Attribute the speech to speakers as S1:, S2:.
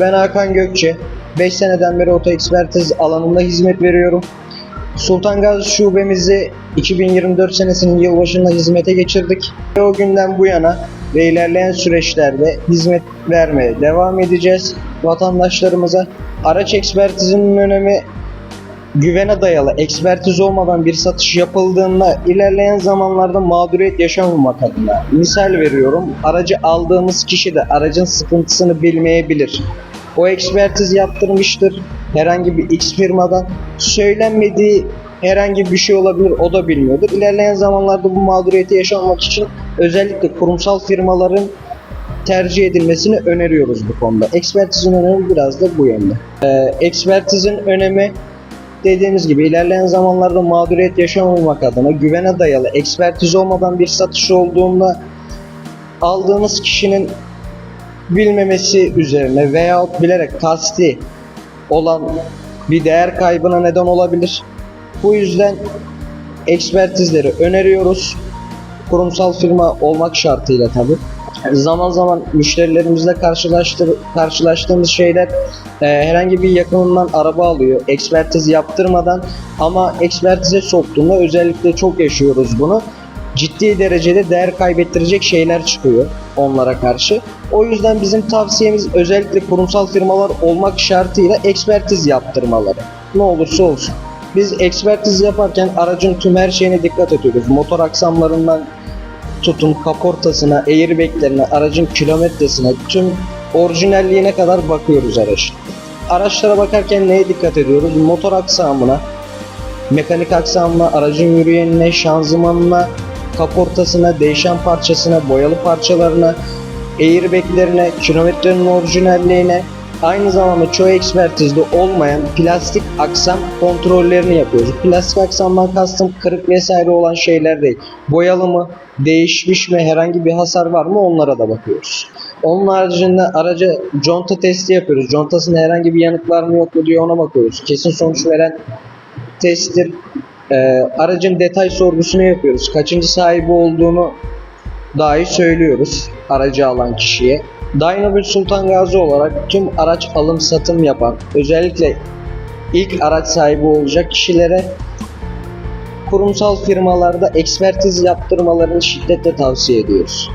S1: Ben Hakan Gökçe. 5 seneden beri oto ekspertiz alanında hizmet veriyorum. Sultan Gazi şubemizi 2024 senesinin yılbaşında hizmete geçirdik. Ve o günden bu yana ve ilerleyen süreçlerde hizmet vermeye devam edeceğiz vatandaşlarımıza. Araç ekspertizinin önemi güvene dayalı ekspertiz olmadan bir satış yapıldığında ilerleyen zamanlarda mağduriyet yaşamamak adına misal veriyorum aracı aldığımız kişi de aracın sıkıntısını bilmeyebilir. O ekspertiz yaptırmıştır herhangi bir X firmadan söylenmediği herhangi bir şey olabilir o da bilmiyordur. İlerleyen zamanlarda bu mağduriyeti yaşamamak için özellikle kurumsal firmaların tercih edilmesini öneriyoruz bu konuda. Ekspertizin önemi biraz da bu yönde. Ee, ekspertizin önemi dediğimiz gibi ilerleyen zamanlarda mağduriyet yaşamamak adına güvene dayalı ekspertiz olmadan bir satış olduğunda aldığınız kişinin bilmemesi üzerine veyahut bilerek kasti olan bir değer kaybına neden olabilir. Bu yüzden ekspertizleri öneriyoruz. Kurumsal firma olmak şartıyla tabi. Zaman zaman müşterilerimizle karşılaştır, karşılaştığımız şeyler e, herhangi bir yakınından araba alıyor ekspertiz yaptırmadan ama ekspertize soktuğunda özellikle çok yaşıyoruz bunu. Ciddi derecede değer kaybettirecek şeyler çıkıyor onlara karşı. O yüzden bizim tavsiyemiz özellikle kurumsal firmalar olmak şartıyla ekspertiz yaptırmaları. Ne olursa olsun. Biz ekspertiz yaparken aracın tüm her şeyine dikkat ediyoruz. Motor aksamlarından tutun kaportasına, airbaglerine, aracın kilometresine, tüm orijinalliğine kadar bakıyoruz araç. Araçlara bakarken neye dikkat ediyoruz? Motor aksamına, mekanik aksamına, aracın yürüyenine, şanzımanına, kaportasına, değişen parçasına, boyalı parçalarına, airbaglerine, kilometrenin orijinalliğine, aynı zamanda çoğu ekspertizde olmayan plastik aksam kontrollerini yapıyoruz. Plastik aksamdan kastım kırık vesaire olan şeyler değil. Boyalı mı, değişmiş mi, herhangi bir hasar var mı onlara da bakıyoruz. Onun haricinde araca conta testi yapıyoruz. Contasında herhangi bir yanık var mı yok mu diye ona bakıyoruz. Kesin sonuç veren testtir. Ee, aracın detay sorgusunu yapıyoruz. Kaçıncı sahibi olduğunu dahi söylüyoruz aracı alan kişiye. Dynabil Sultan Gazi olarak tüm araç alım satım yapan, özellikle ilk araç sahibi olacak kişilere kurumsal firmalarda ekspertiz yaptırmalarını şiddetle tavsiye ediyoruz.